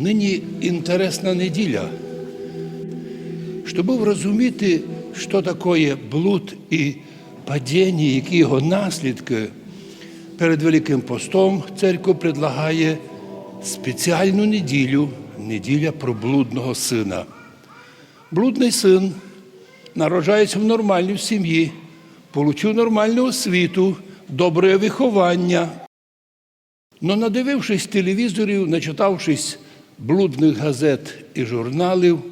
Нині інтересна неділя. Щоб розуміти, що таке блуд і падіння, які його наслідки, перед Великим постом церква предлагає спеціальну неділю, неділя про блудного сина. Блудний син народжається в нормальній сім'ї, получив нормальну освіту, добре виховання. Но надивившись телевізорів, начитавшись блудних газет і журналів,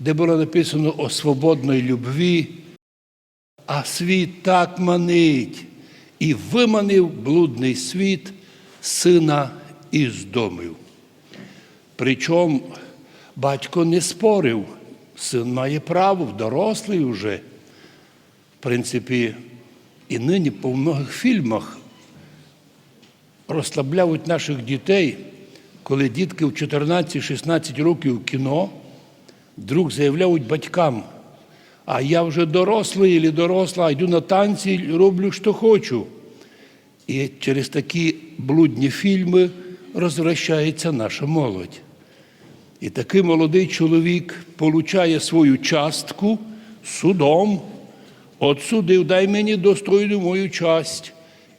де було написано о свободної любві, а світ так манить, і виманив блудний світ сина із домів. Причому батько не спорив, син має право, дорослий вже. В принципі, і нині по многих фільмах розслабляють наших дітей, коли дітки в 14-16 років кіно вдруг заявляють батькам, а я вже дорослий або доросла, йду на танці, роблю, що хочу. І через такі блудні фільми розвращається наша молодь. І такий молодий чоловік получає свою частку судом, отсудив, дай мені достойну мою часть,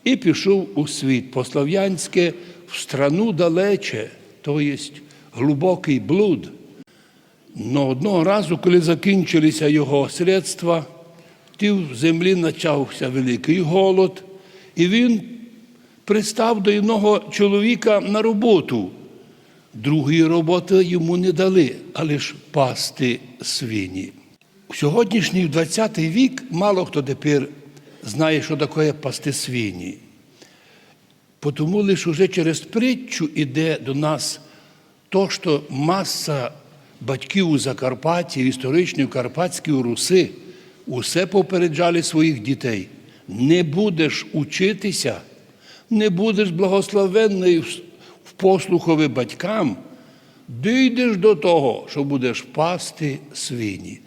і пішов у світ по-слав'янськи в страну далече, то є глибокий блуд. Но одного разу, коли закінчилися його средства, ті в землі почався великий голод, і він пристав до одного чоловіка на роботу. Другої роботи йому не дали, але ж пасти свині. У сьогоднішній 20 вік мало хто тепер знає, що таке пасти свині. Тому лише вже через притчу йде до нас то, що маса батьків у Закарпатті, в історичній Карпатській Руси, усе попереджали своїх дітей. Не будеш учитися, не будеш благословенний в послухові батькам, дійдеш до того, що будеш пасти свині.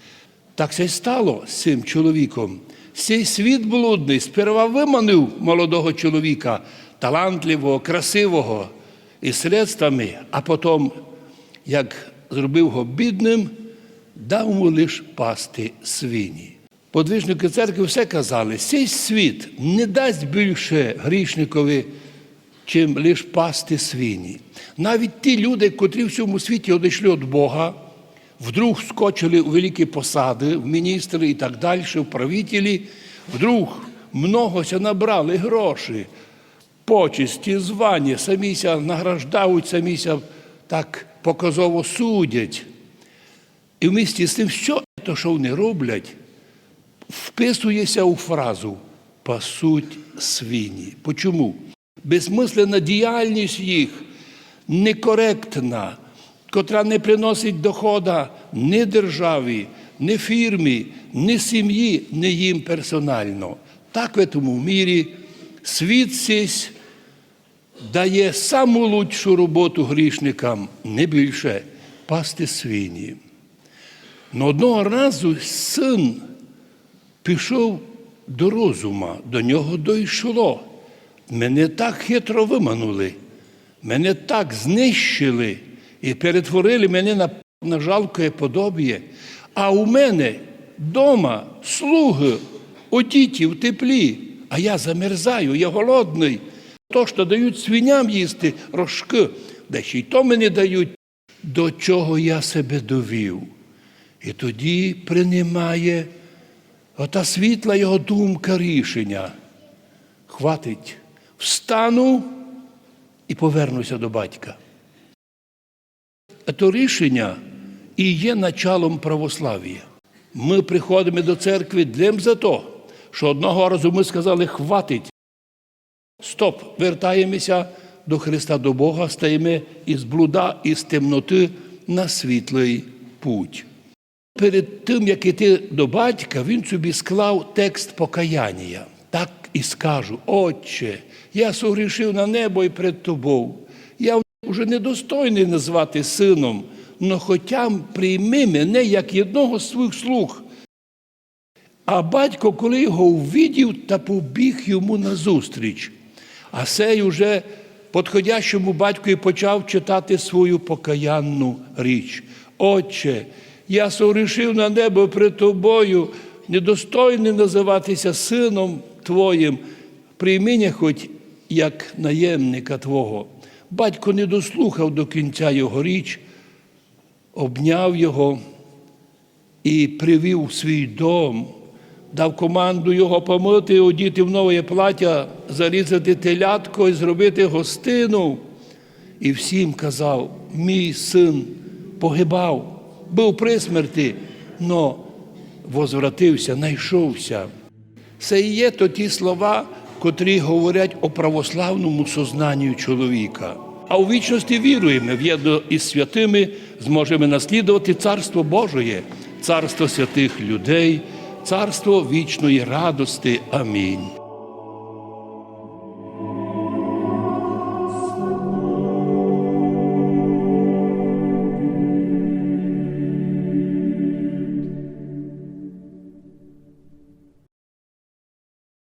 Так це й стало з цим чоловіком. Цей світ блудний сперва виманив молодого чоловіка, талантливого, красивого і средствами, а потім, як зробив його бідним, дав йому лише пасти свині. Подвижники церкви все казали, цей світ не дасть більше грішникові, чим лише пасти свині. Навіть ті люди, котрі в цьому світі одійшли від Бога, вдруг скочили у великі посади, в міністри і так далі, в правителі, вдруг многося набрали гроші, почесті, звання, саміся награждають, саміся так показово судять. І в місті з тим, що то, що вони роблять, вписується у фразу пасуть свині. Почому? Безмислена діяльність їх некоректна, котра не приносить дохода ні державі, ні фірмі, ні сім'ї, ні їм персонально. Так в цьому мірі світ дає саму лучшу роботу грішникам, не більше пасти свині. Но одного разу син пішов до розума, до нього дійшло. Мене так хитро виманули, мене так знищили і перетворили мене на, на жалке подобіє. А у мене вдома слуги одіті в теплі, а я замерзаю, я голодний. То, що дають свиням їсти рожки, де ще й то мені дають, до чого я себе довів. І тоді приймає ота світла його думка рішення. Хватить, встану і повернуся до батька. Це рішення і є началом православ'я. Ми приходимо до церкви длим за то, що одного разу ми сказали, хватить. Стоп, вертаємося до Христа, до Бога, стаємо із блуда, із темноти на світлий путь. Перед тим, як іти до батька, він собі склав текст покаяння. Так і скажу, Отче, я согрішив на небо і перед тобою. Я вже недостойний назвати сином, но хоча прийми мене як одного з своїх слуг. А батько, коли його увидів, та побіг йому назустріч. А сей уже подходящому батькові почав читати свою покаянну річ. Отче, я согрішив на небо при тобою, недостойний називатися сином Твоїм, прийми мене хоч як наємника Твого. Батько не дослухав до кінця його річ, обняв його і привів у свій дом, дав команду його помити, одіти в нове плаття, зарізати телятко і зробити гостину. І всім казав: мій син погибав, був при смерті, но возвратився, знайшовся. Це і є то ті слова, котрі говорять о православному сознанні чоловіка. А у вічності віруємо, в'єдно із святими зможемо наслідувати Царство Божоє, царство святих людей, царство вічної радости. Амінь.